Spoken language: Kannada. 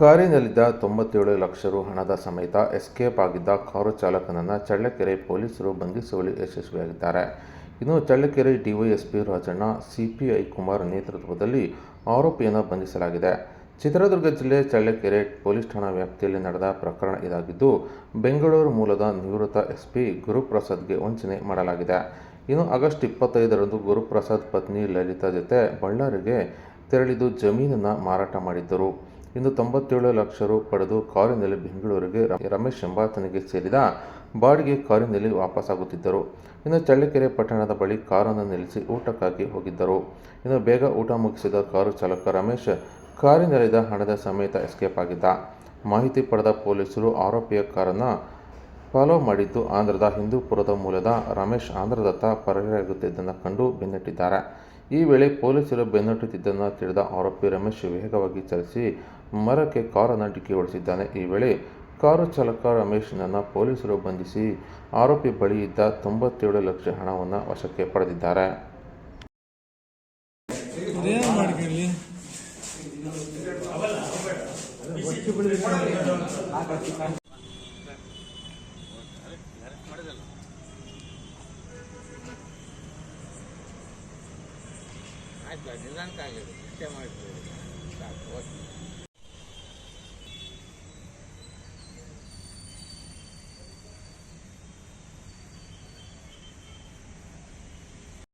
ಕಾರಿನಲ್ಲಿದ್ದ ತೊಂಬತ್ತೇಳು ಲಕ್ಷ ರು ಹಣದ ಸಮೇತ ಎಸ್ಕೇಪ್ ಆಗಿದ್ದ ಕಾರು ಚಾಲಕನನ್ನು ಚಳ್ಳಕೆರೆ ಪೊಲೀಸರು ಬಂಧಿಸುವಲ್ಲಿ ಯಶಸ್ವಿಯಾಗಿದ್ದಾರೆ. ಇನ್ನು ಚಳ್ಳಕೆರೆ ಡಿವೈಎಸ್ಪಿ ರಾಜಣ್ಣ, ಸಿಪಿಐ ಕುಮಾರ್ ನೇತೃತ್ವದಲ್ಲಿ ಆರೋಪಿಯನ್ನು ಬಂಧಿಸಲಾಗಿದೆ. ಚಿತ್ರದುರ್ಗ ಜಿಲ್ಲೆ ಚಳ್ಳಕೆರೆ ಪೊಲೀಸ್ ಠಾಣಾ ವ್ಯಾಪ್ತಿಯಲ್ಲಿ ನಡೆದ ಪ್ರಕರಣ ಇದಾಗಿದ್ದು, ಬೆಂಗಳೂರು ಮೂಲದ ನಿವೃತ್ತ ಎಸ್ಪಿ ಗುರುಪ್ರಸಾದ್ಗೆ ವಂಚನೆ ಮಾಡಲಾಗಿದೆ. ಇನ್ನು ಆಗಸ್ಟ್ ಇಪ್ಪತ್ತೈದರಂದು ಗುರುಪ್ರಸಾದ್ ಪತ್ನಿ ಲಲಿತಾ ಜೊತೆ ಬಳ್ಳಾರಿಗೆ ತೆರಳಿದ್ದು ಜಮೀನನ್ನು ಮಾರಾಟ ಮಾಡಿದ್ದರು. ಇನ್ನು ತೊಂಬತ್ತೇಳು ಲಕ್ಷ ರು ಪಡೆದು ಕಾರಿನಲ್ಲಿ ಬೆಂಗಳೂರಿಗೆ ರಮೇಶ್ ಎಂಬಾತನಿಗೆ ಸೇರಿದ ಬಾಡಿಗೆ ಕಾರಿನಲ್ಲಿ ವಾಪಸ್ಸಾಗುತ್ತಿದ್ದರು ಇನ್ನು ಚಳ್ಳಕೆರೆ ಪಟ್ಟಣದ ಬಳಿ ಕಾರನ್ನು ನಿಲ್ಲಿಸಿ ಊಟಕ್ಕಾಗಿ ಹೋಗಿದ್ದರು. ಇನ್ನು ಬೇಗ ಊಟ ಮುಗಿಸಿದ ಕಾರು ಚಾಲಕ ರಮೇಶ್ ಕಾರಿನಲ್ಲಿದ್ದ ಹಣದ ಸಮೇತ ಎಸ್ಕೇಪ್ ಆಗಿದ್ದ. ಮಾಹಿತಿ ಪಡೆದ ಪೊಲೀಸರು ಆರೋಪಿಯ ಕಾರನ್ನು ಫಾಲೋ ಮಾಡಿದ್ದು ಆಂಧ್ರದ ಹಿಂದೂಪುರದ ಮೂಲದ ರಮೇಶ್ ಆಂಧ್ರದತ್ತ ಪರಾರಿಯಾಗುತ್ತಿದ್ದನ್ನು ಕಂಡು ಬೆನ್ನಟ್ಟಿದ್ದಾರೆ. ಈ ವೇಳೆ ಪೊಲೀಸರು ಬೆನ್ನಟ್ಟುತ್ತಿದ್ದನ್ನು ತಿಳಿದ ಆರೋಪಿ ರಮೇಶ್ ವೇಗವಾಗಿ ಚಲಿಸಿ ಮರಕ್ಕೆ ಕಾರನ್ನು ಡಿಕ್ಕಿ ಹೊಡೆಸಿದ್ದಾನೆ ಈ ವೇಳೆ ಕಾರು ಚಾಲಕ ರಮೇಶ್ನನ್ನು ಪೊಲೀಸರು ಬಂಧಿಸಿ ಆರೋಪಿ ಬಳಿ ಇದ್ದ ತೊಂಬತ್ತೇಳು ಲಕ್ಷ ಹಣವನ್ನು ವಶಕ್ಕೆ ಪಡೆದಿದ್ದಾರೆ. É mais dois mil anos, cara. Até mais dois. Tá ótimo.